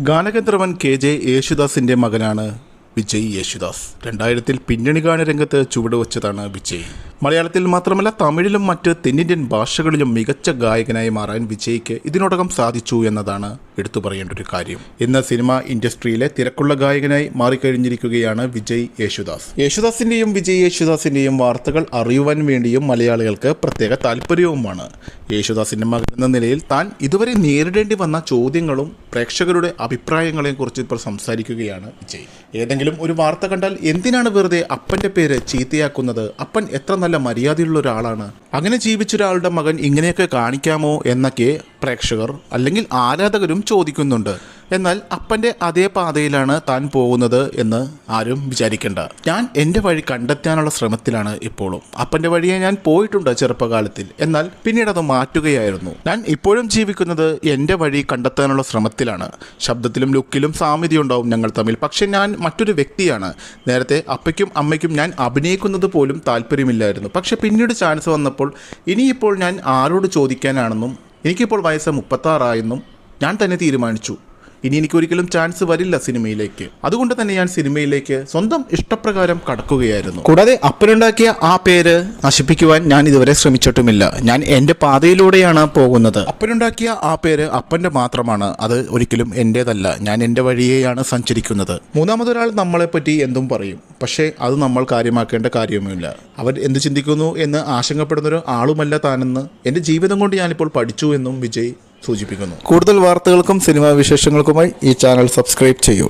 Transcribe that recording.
ഗാനഗന്ധർവൻ K J യേശുദാസിന്റെ മകനാണ് വിജയ് യേശുദാസ്. രണ്ടായിരത്തിൽ പിന്നണി ഗാനരംഗത്ത് ചുവടുവച്ചതാണ് വിജയ്. മലയാളത്തിൽ മാത്രമല്ല തമിഴിലും മറ്റ് തെന്നിന്ത്യൻ ഭാഷകളിലും മികച്ച ഗായകനായി മാറാൻ വിജയ്ക്ക് ഇതിനോടകം സാധിച്ചു എന്നതാണ് എടുത്തു പറയേണ്ട ഒരു കാര്യം. ഇന്ന് സിനിമ ഇൻഡസ്ട്രിയിലെ തിരക്കുള്ള ഗായകനായി മാറിക്കഴിഞ്ഞിരിക്കുകയാണ് വിജയ് യേശുദാസ്. യേശുദാസിന്റെയും വിജയ് യേശുദാസിന്റെയും വാർത്തകൾ അറിയുവാൻ വേണ്ടിയും മലയാളികൾക്ക് പ്രത്യേക താല്പര്യവുമാണ് യേശുദാസ് മകൻ എന്ന നിലയിൽ താൻ ഇതുവരെ നേരിടേണ്ടി വന്ന ചോദ്യങ്ങളും പ്രേക്ഷകരുടെ അഭിപ്രായങ്ങളെയും കുറിച്ച് ഇപ്പോൾ സംസാരിക്കുകയാണ് വിജയ്. ഏതെങ്കിലും ഒരു വാർത്ത കണ്ടാൽ എന്തിനാണ് വെറുതെ അപ്പന്റെ പേര് ചീത്തയാക്കുന്നത്? അപ്പൻ എത്ര നല്ല മര്യാദയുള്ള ഒരാളാണ്. അങ്ങനെ ജീവിച്ച ഒരാളുടെ മകൻ ഇങ്ങനെയൊക്കെ കാണിക്കാമോ എന്നൊക്കെ പ്രേക്ഷകർ അല്ലെങ്കിൽ ആരാധകരും ചോദിക്കുന്നുണ്ട്. എന്നാൽ അപ്പന്റെ അതേ പാതയിലാണ് താൻ പോകുന്നത് എന്ന് ആരും വിചാരിക്കേണ്ട. ഞാൻ എന്റെ വഴി കണ്ടെത്താനുള്ള ശ്രമത്തിലാണ് ഇപ്പോഴും അപ്പന്റെ വഴിയെ ഞാൻ പോയിട്ടുണ്ട് ചെറുപ്പകാലത്തിൽ. എന്നാൽ പിന്നീട് അത് മാറ്റുകയായിരുന്നു. ഞാൻ ഇപ്പോഴും ജീവിക്കുന്നത് എന്റെ വഴി കണ്ടെത്താനുള്ള ശ്രമത്തിലാണ്. ശബ്ദത്തിലും ലുക്കിലും സാമ്യതയുണ്ടാവും ഞങ്ങൾ തമ്മിൽ. പക്ഷേ ഞാൻ മറ്റൊരു വ്യക്തിയാണ്. നേരത്തെ അപ്പയ്ക്കും അമ്മയ്ക്കും ഞാൻ അഭിനയിക്കുന്നത് പോലും താല്പര്യമില്ലായിരുന്നു. പക്ഷെ പിന്നീട് ചാൻസ് വന്നപ്പോൾ ഇനിയിപ്പോൾ ഞാൻ ആരോട് ചോദിക്കാനാണെന്നും എനിക്കിപ്പോൾ വയസ്സ് മുപ്പത്താറായെന്നും ഞാൻ തന്നെ തീരുമാനിച്ചു. ഇനി എനിക്ക് ഒരിക്കലും ചാൻസ് വരില്ല സിനിമയിലേക്ക്. അതുകൊണ്ട് തന്നെ ഞാൻ സിനിമയിലേക്ക് സ്വന്തം ഇഷ്ടപ്രകാരം കടക്കുകയായിരുന്നു. കൂടാതെ അപ്പനുണ്ടാക്കിയ ആ പേര് നശിപ്പിക്കുവാൻ ഞാൻ ഇതുവരെ ശ്രമിച്ചിട്ടുമില്ല. ഞാൻ എന്റെ പാതയിലൂടെയാണ് പോകുന്നത്. അപ്പനുണ്ടാക്കിയ ആ പേര് അപ്പന്റെ മാത്രമാണ്. അത് ഒരിക്കലും എന്റേതല്ല. ഞാൻ എന്റെ വഴിയെയാണ് സഞ്ചരിക്കുന്നത്. മൂന്നാമതൊരാൾ നമ്മളെ പറ്റി എന്തും പറയും. പക്ഷേ അത് നമ്മൾ കാര്യമാക്കേണ്ട കാര്യവുമില്ല. അവർ എന്ത് ചിന്തിക്കുന്നു എന്ന് ആശങ്കപ്പെടുന്നൊരു ആളുമല്ല താനെന്ന് എന്റെ ജീവിതം കൊണ്ട് ഞാനിപ്പോൾ പഠിച്ചു എന്നും വിജയ് സൂചിപ്പിക്കുന്നു. കൂടുതൽ വാർത്തകൾക്കും സിനിമാ വിശേഷങ്ങൾക്കുമായി ഈ ചാനൽ സബ്സ്ക്രൈബ് ചെയ്യൂ.